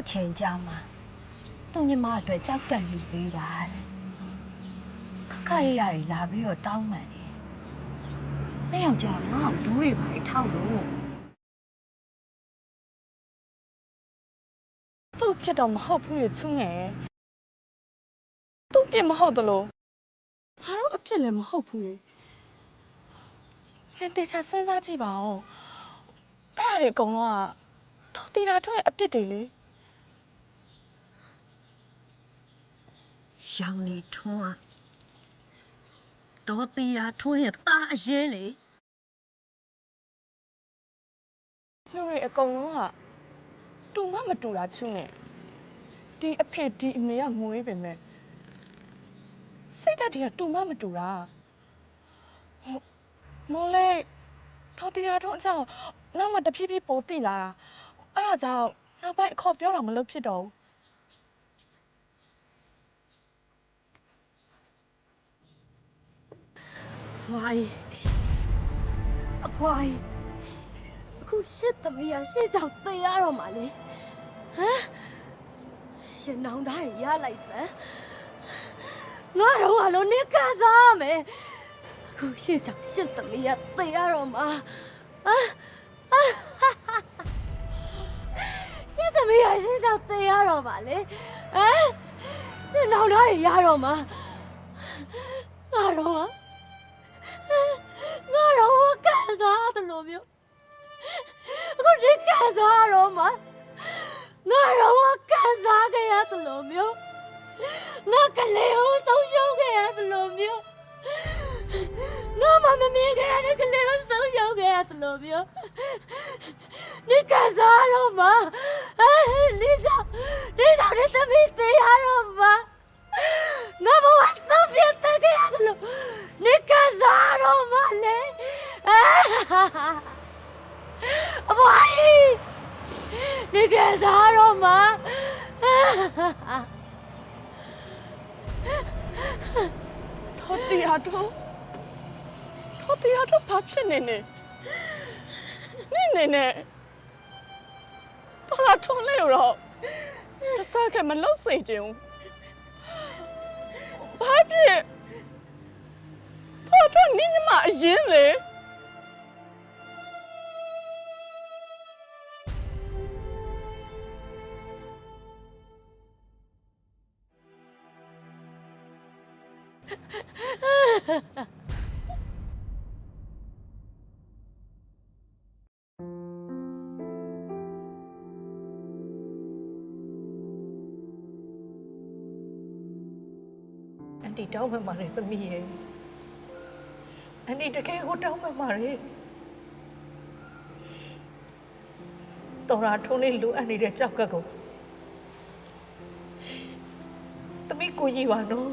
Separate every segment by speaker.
Speaker 1: ခု
Speaker 2: အချိန်ကြာမှာသူ့ညီမအတွက်ကြောက်ကံယူပေးတာတဲ့ခက်ခက်ရရတွေလာပြီးတော့တောင်းပန်တယ်။နေ့ယောက်ျားငါ့ကိုဒူးတွေပါလေထောက်လို့
Speaker 3: သူ့ဖြစ်တော့မဟုတ်ဘူးလေချွငယ်သူ့ပြစ်မဟုတ်တလို့ဟာတော့အဖြစ်လည်းမဟုတ်ဘူးလေဟင်တေချာစဉ်းစားကြည့်ပါဦးအဲ့ဒါတွေအကုန်လုံးကထော်တီတာထွက်ရဲ့အပြစ်တွေလေ
Speaker 2: ရောင်နေထွန်းအားဒေါ်တီရာထွန်းရဲ့ตาအရင်လေ
Speaker 3: လူတွေအကုန်လုံးကတူမမတူတာချူနေဒီအဖေဒီအမေကငွေပင်မဲ့စိတ်ဓာတ်တွေကတူမမတူတာမော်လေးဒေါ်တီရာထွန်းအကြောင်းနောက်မှတဖြည်းဖြည်းပိုသိလာအဲ့ဒါကြောင့်နောက်ပိုင်းအခေါ်ပြောတာမလုပ်ဖြစ်တော့ဘူး
Speaker 2: ဝိုင်းအဖွားကြီးအခုရှစ်သမီးရရှစ်ကြောင့်သေရတော့မှာလေဟမ်ရှင်နောင်သားရရလိုက်စမ်းငါတော့အလုံးနေကစားမယ်အခုရှစ်ကြောင့်ရှစ်သမီးရသေရတော့မှာဟာရှစ်သမီးရရှစ်ကြောင့်သေရတော့မှာလေဟမ်ရှင်နောင်သားရရတော့မှာငါတော့ ငါတော့ကန်စားတယ်လို့မျိုးအခုဒီကန်စားတော့မှငါတော့ကန်စားခဲ့ရတယ်လို့မျိုးငါကလေးကိုဆုံးရှုံးခဲ့ရတယ်လို့မျိုးငါမမမေးခဲ့ရတဲ့ကလေးကိုဆုံးရှုံးခဲ့ရတယ်လို့မျိုးဒီကန်စားတော့မှဒီကြောင့်ဒီကြောင့်ဒီသမီးသေးရတော့မှငါဘဝဆုံးပြတ်ခဲ့ရတယ်လို့နေကစားတော့မလဲ အဘွားကြီးနေကစားတော့မ
Speaker 3: ထော်တီယာတော့ထော်တီယာတော့ဘာဖြစ်နေနေနေနေနေတော်လာထုံးလေတော့တစားကမလုတ်စေချင်ဘူးဘာဖြစ်တော်တော့နင်းမအရင်လေ
Speaker 4: အန်တီတောင်းမှမှာလေသမီးရဲ့အန်တီတကယ်ကိုတောင်းမှမှာလေတော်ရာထုံးလေးလိုအပ်နေတဲ့ကြောက်ကပ်ကိုသမီးကိုကြီးပါနော်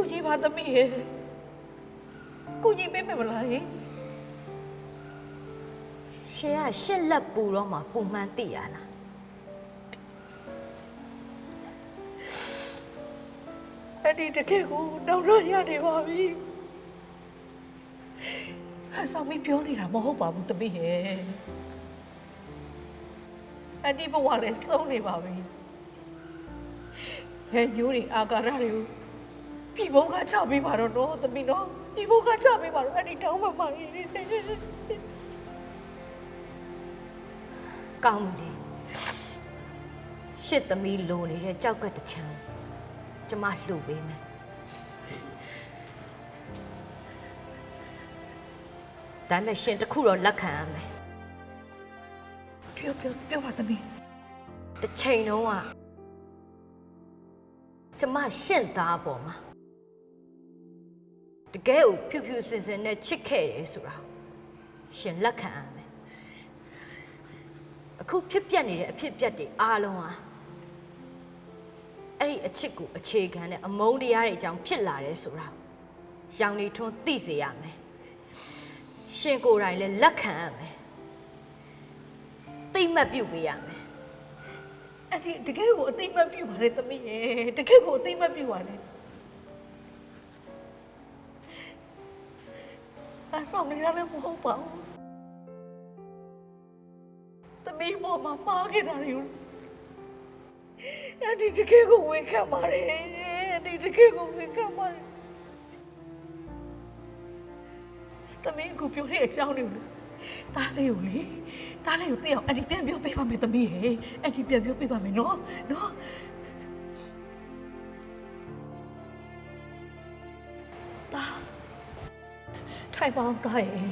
Speaker 4: ကိုကြီးပါသမီးရဲ့ကိုကြီးပေးမယ်မလားယင်
Speaker 2: ရှင်ကရှစ်လက်ပူတော့မှပုံမှန်သိရလား
Speaker 4: အန်တီတကယ်ကိုတောင်းလို့ရနေပါပြီဟာဆောင်မီပြောနေတာမဟုတ်ပါဘူးသမီးရဲ့အန်တီဘဝလည်းဆုံးနေပါပြီဟဲ့ညိုးတွေအာကာရတွေကို ပြီဘုံကချပေးပါတော့နော်သမီးနော်ပြီဘုံကချပေးပါတော့အန်တီတောင်းမှမှာလေ
Speaker 2: ကောင်းပြီလေရှစ်သမီးလိုနေတဲ့ကြောက်ကက်တစ်ချမ်းကျမလှူပေးမယ်ဒါပေမဲ့ရှင်တစ်ခုတော့လက်ခံရမယ်
Speaker 4: ပြောပြောပြောပါသမီး
Speaker 2: တစ်ချိန်တုန်းကကျမရှင့်သားပေါ်မှာ တကယ်ကိုဖြူဖြူစင်စင်နဲ့ချစ်ခဲ့တယ်ဆိုတာရှင်လက်ခံရမယ်အခုဖြစ်ပျက်နေတဲ့အဖြစ်အပျက်တွေအားလုံးဟာအဲ့ဒီအချစ်ကိုအခြေခံတဲ့အမုန်းတရားတွေအကြောင်းဖြစ်လာတယ်ဆိုတာရောင်နေထွန်းသိစေရမယ်ရှင်ကိုယ်တိုင်လည်းလက်ခံရမယ်သိမှတ်ပြုပေးရမယ်
Speaker 4: အဲ့ဒီတကယ်ကိုအသိမတ်ပြုပါလေသမီးရဲ့တကယ်ကိုအသိမတ်ပြုပါလေ အဆောင်နေရလည်းမဟုတ်ပါဘူးသမီးပေါ်မှာပါခဲ့တာတွေကိုအဲ့ဒီတကယ်ကိုဝန်ခံပါတယ်အဲ့ဒီတကယ်ကိုဝန်ခံပါတယ်သမီးကိုပြောတဲ့အကြောင်းတွေကိုတားလေးကိုလေတားလေးကိုသိအောင်အဲ့ဒီပြန်ပြောပေးပါမယ်သမီးရဲ့အဲ့ဒီပြန်ပြောပေးပါမယ်နော်နော် ထိုင်ပါအောင်တားရဲ့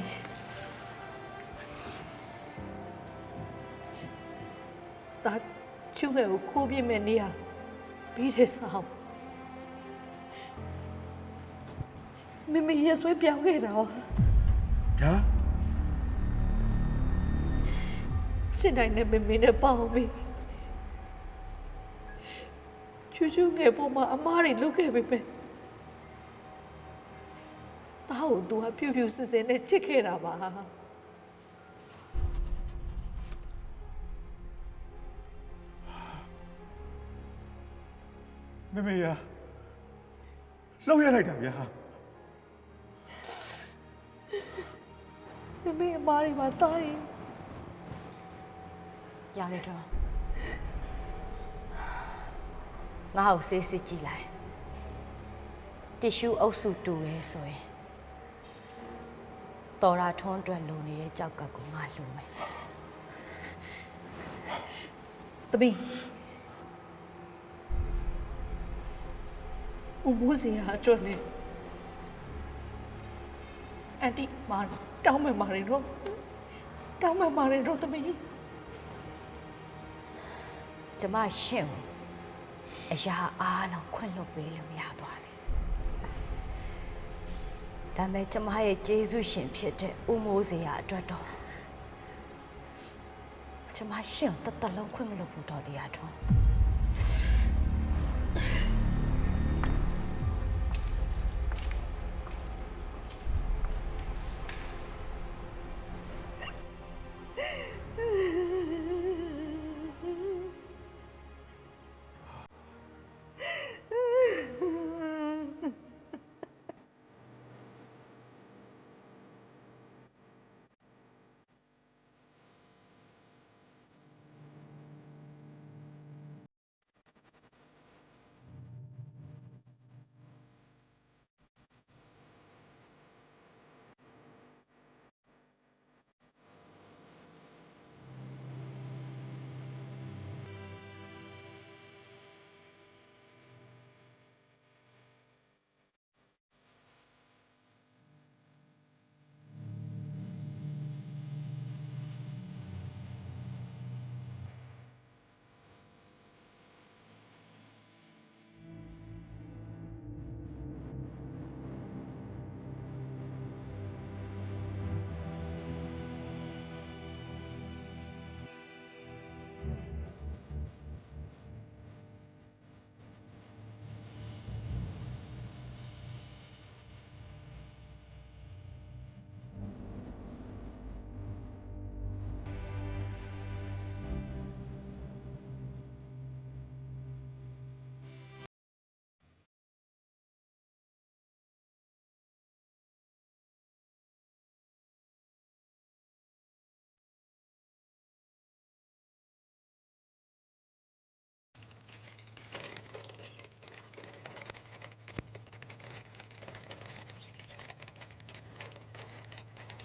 Speaker 4: တားချူငယ်ကိုခိုးပြစ်မဲ့နေရပြီးတဲ့ဆောင်မမေရဆွေးပြောင်းခဲ့တာပါ
Speaker 5: ညာ
Speaker 4: စစ်နိုင်တဲ့မမေနဲ့ပေါင်းပြီချူချူငယ်ပေါ်မှာအမားတွေလုတ်ခဲ့ပြီပဲတား ကိုသူကဖြူဖြူစစ်စစ်နဲ့ချစ်ခဲ့တာပါ
Speaker 5: မမေရလှုပ်ရလိုက်တာဗျာ
Speaker 4: မမေအမားတွေပါတားရင်
Speaker 2: ရောင်နေထွန်းငါ့ကိုစေးစစ်ကြည့်လိုက်တီရှူးအုပ်စုတူတယ်ဆိုရင် တော်ရာထွန်းအတွက်လုံနေတဲ့ကြောက်ကပ်ကိုငါလှူမယ်
Speaker 4: သမီးဦးမိုးစရာအကျွတ်နဲ့အန်တီမာတောင်းမယ်မာရီတော့တောင်းမယ်မာရီတော့သမီး
Speaker 2: ကျမရှင့်ကိုအရာအားလုံးခွင့်လွှတ်ပေးလို့ရသွားပြီ ဒါပေမဲ့ကျမရဲ့ကျေးဇူးရှင်ဖြစ်တဲ့ဦးမိုးစရာအတွက်တော့ကျမရှင့်ကိုတသက်လုံးခွင့်မလွှတ်ဘူးတော်တရားထွ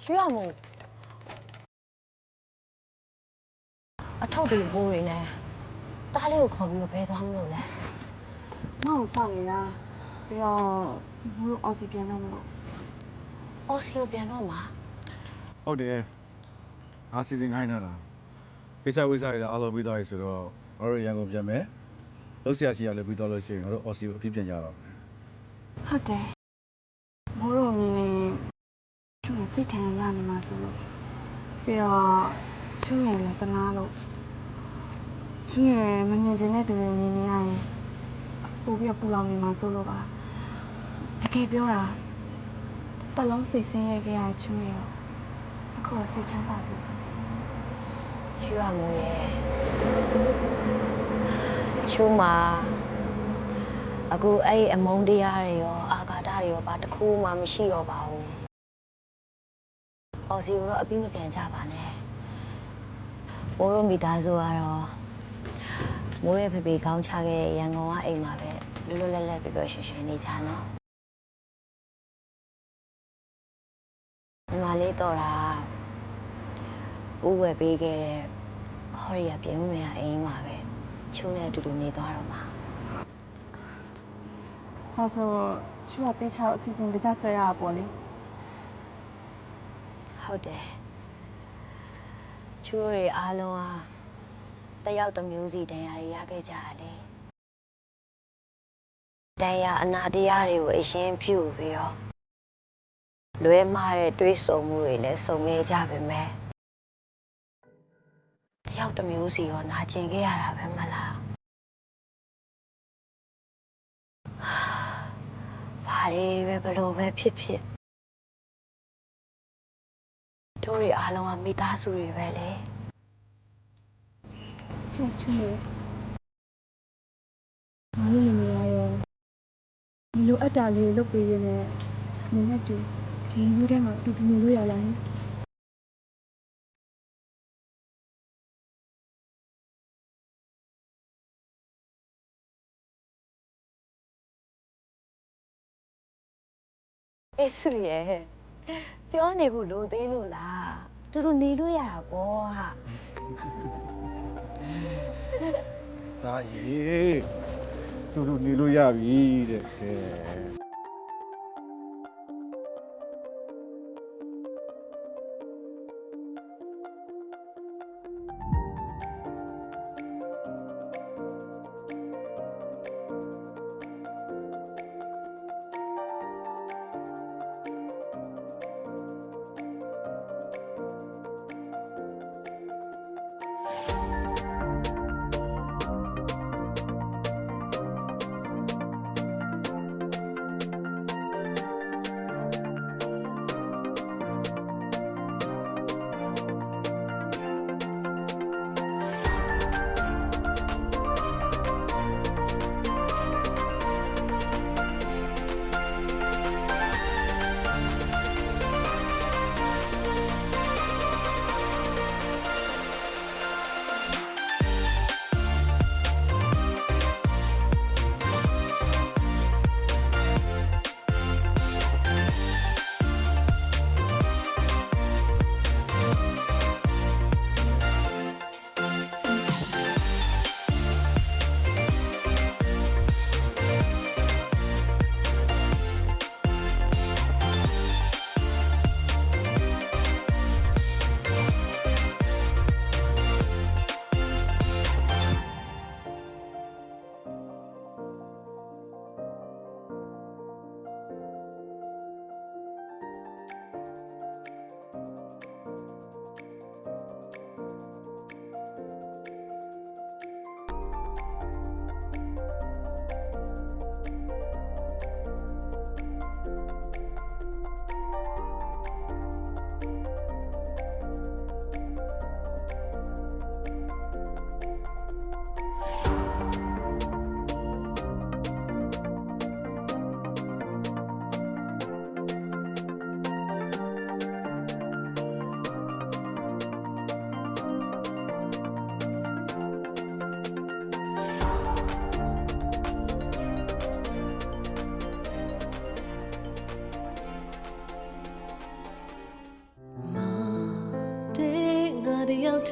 Speaker 2: ရွှေရမို့အထောက်တွေဘိုးတွေနဲ့တားလေးကိုခေါ်ပြီးတော့ဘယ်သွားမလို့လဲ
Speaker 3: ငါ့ကိုစောင့်နေတာပြီးတော့ဘိုးတို့အော်စီပြန်တော့မလို့
Speaker 2: အော်စီကိုပြန်တော့မှာ
Speaker 5: ဟုတ်တယ်ငါစီစဉ်ခိုင်းတာလားကိစ္စဝိစ္စတွေလည်းအားလုံးပြီးသွားပြီဆိုတော့ငါတို့ရန်ကုန်ပြန်မယ်လောက်ဆရာရှိရလည်းပြီးတော့လို့ရှိရင်ငါတို့အော်စီကိုအပြည့်ပြန်ကြတော့မယ်
Speaker 3: ဟုတ်တယ်ဘိုးတို့မြင်နေချူ စိတ်ထန်ရနေမှာဆိုလို့ပြီးတော့ချူရင်လည်းတနာလို့ချူရင်မမြင်ချင်တဲ့သူတွေမြင်နေရရင်
Speaker 6: ပို့ပြီးတော့ပူလောင်နေမှာဆိုလို့ပါတကယ်ပြောတာတစ်လုံးစိတ်ဆင်းရဲခဲ့ရတဲ့ချွေးရောအခုတော့စိတ်ချမ်းသာစေချင်တယ်
Speaker 7: ချူရမိုးရဲ့ချူမှာအခုအဲ့ဒီအမုန်းတရားတွေရောအာဃာတတွေရောဘာတစ်ခုမှမရှိတော့ပါဘူး အော်စီကိုတော့အပြီးမပြန်ကြပါနဲ့မိုးတို့မိသားစုကတော့မိုးရဲ့ဖေဖေကောင်းချခဲ့တဲ့ရန်ကုန်ကအိမ်မှာပဲလွတ်လွတ်လပ်လပ်ပြပြရွှင်ရွှင်နေကြနော်ညီမလေးတော့တာကဦးဝယ်ပေးခဲ့တဲ့ဟော်ရီယာပြင်ဦးမယ်အိမ်မှာပဲချိုးနဲ့အတူတူနေသွားတော့မှာ
Speaker 6: ဟောဆိုချွေးကတေးချောက်အစီအစဉ်တကြဆွဲရတာပေါ့လေ
Speaker 7: ဟုတ်တယ်ချိုးတွေအားလုံးဟာတယောက်တစ်မျိုးစီတရားရရခဲ့ကြရလေတရားအနာတရားတွေကိုအရင်ပြုပြီးတော့လွဲမှားတဲ့တွေးဆုံမှုတွေလည်းစုံခဲ့ကြပါမယ်တယောက်တစ်မျိုးစီရောနာကျင်ခဲ့ရတာပဲမလားဘာတွေပဲဘလို့ပဲဖြစ်ဖြစ် တို့တွေအားလုံးကမိသားစုတွေပဲလေ
Speaker 6: ဟဲ့ချွေးမလို့နေရရောဒီလိုအပ်တာလေးလုပ်ပေးရင်းနဲ့နင်းနဲ့တူဒီမျိုးထဲမှာအတူတူနေလို့ရလားဟင်
Speaker 7: အေးစုရဲ့ ပြောနေဖို့လိုသေးလို့လားတူတူနေလို့ရတာပေါ့ဟာ
Speaker 5: ဒါရေတူတူနေလို့ရပြီတဲ့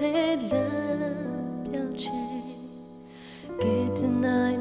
Speaker 1: တယောက်ထဲလမ်းပြောင်းချင် Get tonight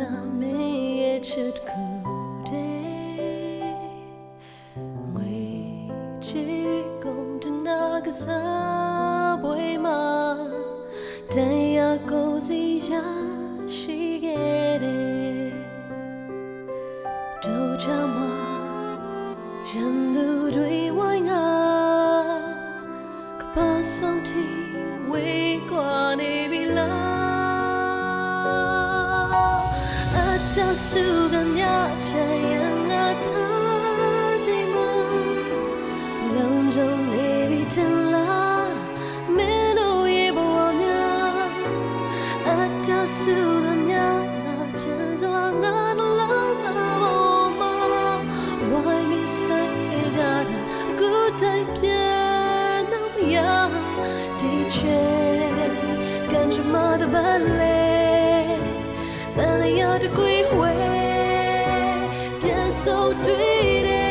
Speaker 1: so dirty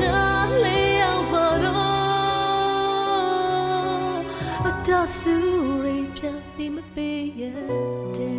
Speaker 1: na le ao maro atasu re pya ni ma pe ya de